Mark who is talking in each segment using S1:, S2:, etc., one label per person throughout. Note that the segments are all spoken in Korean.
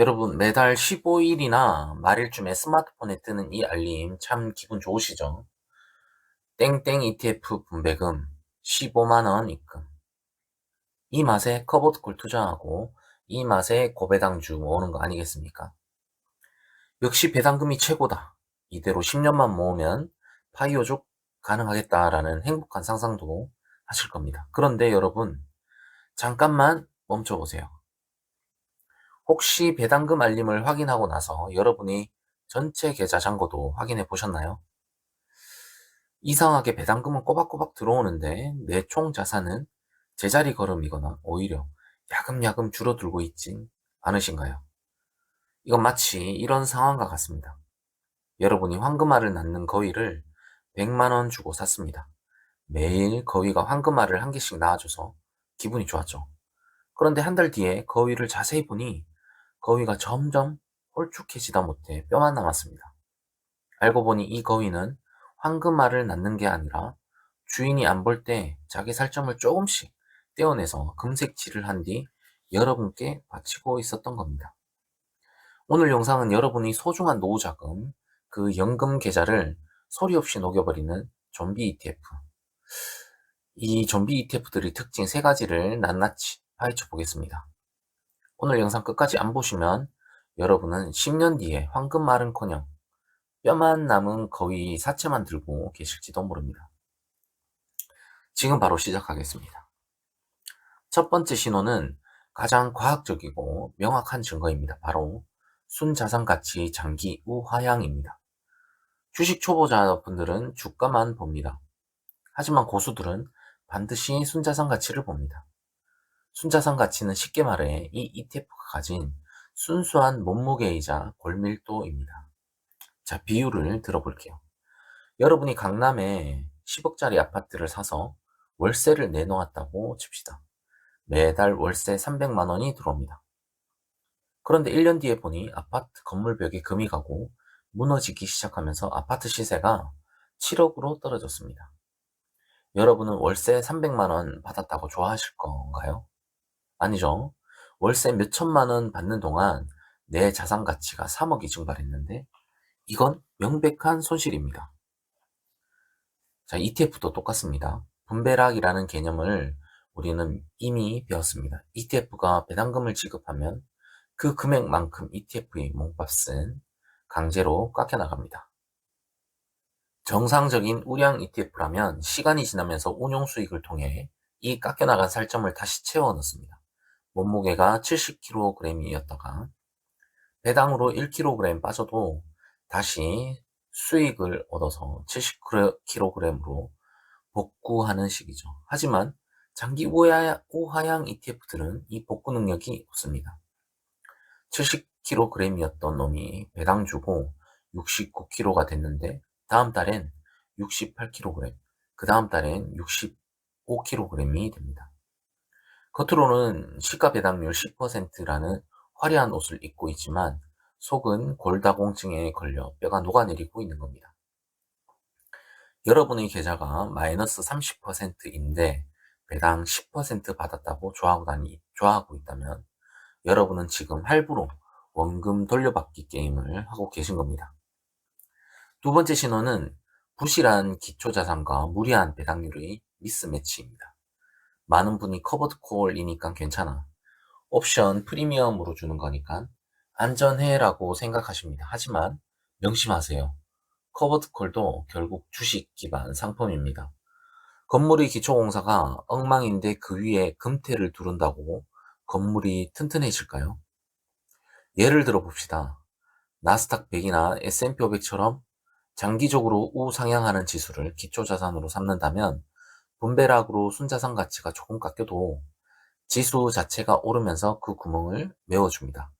S1: 여러분, 매달 15일이나 말일쯤에 스마트폰에 뜨는 이 알림 참 기분 좋으시죠? 땡땡 ETF 분배금 15만원 입금. 이 맛에 커버드콜 투자하고 이 맛에 고배당주 모으는 거 아니겠습니까? 역시 배당금이 최고다. 이대로 10년만 모으면 파이오족 가능하겠다라는 행복한 상상도 하실 겁니다. 그런데 여러분, 잠깐만 멈춰보세요. 혹시 배당금 알림을 확인하고 나서 여러분이 전체 계좌 잔고도 확인해 보셨나요? 이상하게 배당금은 꼬박꼬박 들어오는데 내 총 자산은 제자리 걸음이거나 오히려 야금야금 줄어들고 있진 않으신가요? 이건 마치 이런 상황과 같습니다. 여러분이 황금알을 낳는 거위를 100만원 주고 샀습니다. 매일 거위가 황금알을 한 개씩 낳아줘서 기분이 좋았죠. 그런데 한 달 뒤에 거위를 자세히 보니 거위가 점점 홀쭉해지다 못해 뼈만 남았습니다. 알고 보니 이 거위는 황금알을 낳는 게 아니라 주인이 안 볼 때 자기 살점을 조금씩 떼어내서 금색칠을 한 뒤 여러분께 바치고 있었던 겁니다. 오늘 영상은 여러분이 소중한 노후 자금, 그 연금 계좌를 소리 없이 녹여버리는 좀비 ETF. 이 좀비 ETF들의 특징 세 가지를 낱낱이 파헤쳐 보겠습니다. 오늘 영상 끝까지 안 보시면 여러분은 10년 뒤에 황금 마른커녕 뼈만 남은 거위 사체만 들고 계실지도 모릅니다. 지금 바로 시작하겠습니다. 첫 번째 신호는 가장 과학적이고 명확한 증거입니다. 바로 순자산 가치 장기 우하향입니다. 주식 초보자분들은 주가만 봅니다. 하지만 고수들은 반드시 순자산 가치를 봅니다. 순자산 가치는 쉽게 말해 이 ETF가 가진 순수한 몸무게이자 골밀도입니다. 자, 비율을 들어볼게요. 여러분이 강남에 10억짜리 아파트를 사서 월세를 내놓았다고 칩시다. 매달 월세 300만 원이 들어옵니다. 그런데 1년 뒤에 보니 아파트 건물벽에 금이 가고 무너지기 시작하면서 아파트 시세가 7억으로 떨어졌습니다. 여러분은 월세 300만 원 받았다고 좋아하실 건가요? 아니죠. 월세 몇 천만 원 받는 동안 내 자산 가치가 3억이 증발했는데 이건 명백한 손실입니다. 자, ETF도 똑같습니다. 분배락이라는 개념을 우리는 이미 배웠습니다. ETF가 배당금을 지급하면 그 금액만큼 ETF의 몸값은 강제로 깎여 나갑니다. 정상적인 우량 ETF라면 시간이 지나면서 운용 수익을 통해 이 깎여 나간 살점을 다시 채워 넣습니다. 몸무게가 70kg이었다가 배당으로 1kg 빠져도 다시 수익을 얻어서 70kg으로 복구하는 식이죠. 하지만 장기 우하향 ETF들은 이 복구 능력이 없습니다. 70kg이었던 놈이 배당 주고 69kg가 됐는데 다음 달엔 68kg, 그 다음 달엔 65kg이 됩니다. 겉으로는 시가 배당률 10%라는 화려한 옷을 입고 있지만 속은 골다공증에 걸려 뼈가 녹아내리고 있는 겁니다. 여러분의 계좌가 마이너스 30%인데 배당 10% 받았다고 좋아하고, 다니, 좋아하고 있다면 여러분은 지금 할부로 원금 돌려받기 게임을 하고 계신 겁니다. 두 번째 신호는 부실한 기초자산과 무리한 배당률의 미스매치입니다. 많은 분이 커버드 콜이니까 괜찮아. 옵션 프리미엄으로 주는 거니까 안전해라고 생각하십니다. 하지만 명심하세요. 커버드 콜도 결국 주식 기반 상품입니다. 건물의 기초공사가 엉망인데 그 위에 금태를 두른다고 건물이 튼튼해질까요? 예를 들어 봅시다. 나스닥 100이나 S&P 500처럼 장기적으로 우상향하는 지수를 기초자산으로 삼는다면 분배락으로 순자산 가치가 조금 깎여도 지수 자체가 오르면서 그 구멍을 메워줍니다.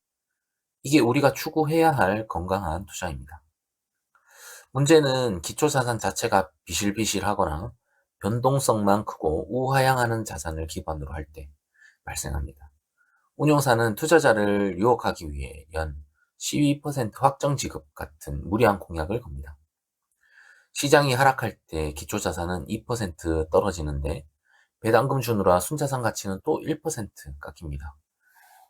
S1: 이게 우리가 추구해야 할 건강한 투자입니다. 문제는 기초자산 자체가 비실비실하거나 변동성만 크고 우하향하는 자산을 기반으로 할 때 발생합니다. 운용사는 투자자를 유혹하기 위해 연 12% 확정 지급 같은 무리한 공약을 겁니다. 시장이 하락할 때 기초자산은 2% 떨어지는데 배당금 주느라 순자산 가치는 또 1% 깎입니다.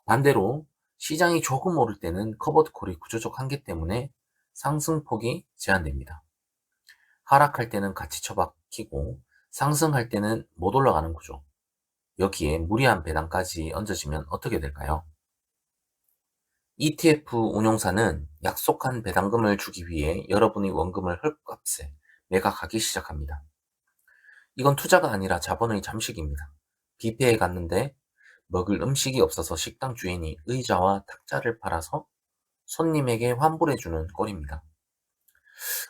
S1: 반대로 시장이 조금 오를 때는 커버드콜이 구조적 한계 때문에 상승폭이 제한됩니다. 하락할 때는 같이 처박히고 상승할 때는 못 올라가는 구조. 여기에 무리한 배당까지 얹어지면 어떻게 될까요? ETF 운용사는 약속한 배당금을 주기 위해 여러분이 원금을 헐값에 매각하기 시작합니다. 이건 투자가 아니라 자본의 잠식입니다. 뷔페에 갔는데 먹을 음식이 없어서 식당 주인이 의자와 탁자를 팔아서 손님에게 환불해주는 꼴입니다.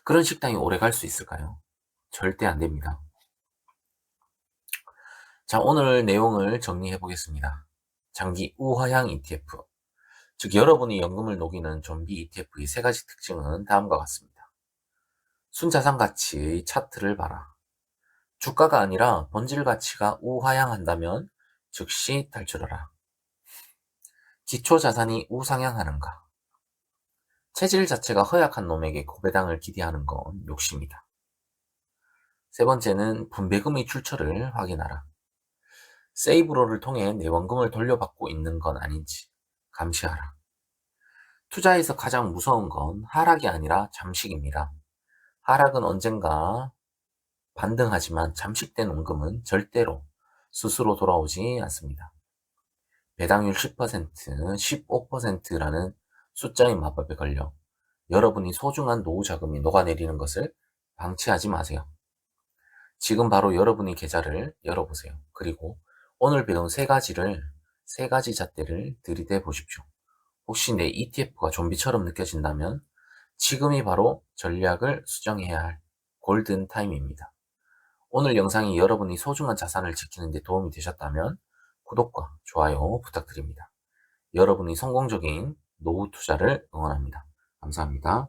S1: 그런 식당이 오래 갈 수 있을까요? 절대 안 됩니다. 자, 오늘 내용을 정리해 보겠습니다. 장기 우하향 ETF. 즉, 여러분이 연금을 녹이는 좀비 ETF의 세 가지 특징은 다음과 같습니다. 순자산 가치의 차트를 봐라. 주가가 아니라 본질 가치가 우하향한다면 즉시 탈출하라. 기초 자산이 우상향하는가? 체질 자체가 허약한 놈에게 고배당을 기대하는 건 욕심이다. 세 번째는 분배금의 출처를 확인하라. 세이브로를 통해 내 원금을 돌려받고 있는 건 아닌지 감시하라. 투자에서 가장 무서운 건 하락이 아니라 잠식입니다. 하락은 언젠가 반등하지만 잠식된 원금은 절대로 스스로 돌아오지 않습니다. 배당률 10%, 15%라는 숫자의 마법에 걸려 여러분이 소중한 노후 자금이 녹아내리는 것을 방치하지 마세요. 지금 바로 여러분의 계좌를 열어보세요. 그리고 오늘 배운 세 가지를, 세 가지 잣대를 들이대 보십시오. 혹시 내 ETF가 좀비처럼 느껴진다면 지금이 바로 전략을 수정해야 할 골든 타임입니다. 오늘 영상이 여러분이 소중한 자산을 지키는 데 도움이 되셨다면 구독과 좋아요 부탁드립니다. 여러분이 성공적인 노후 투자를 응원합니다. 감사합니다.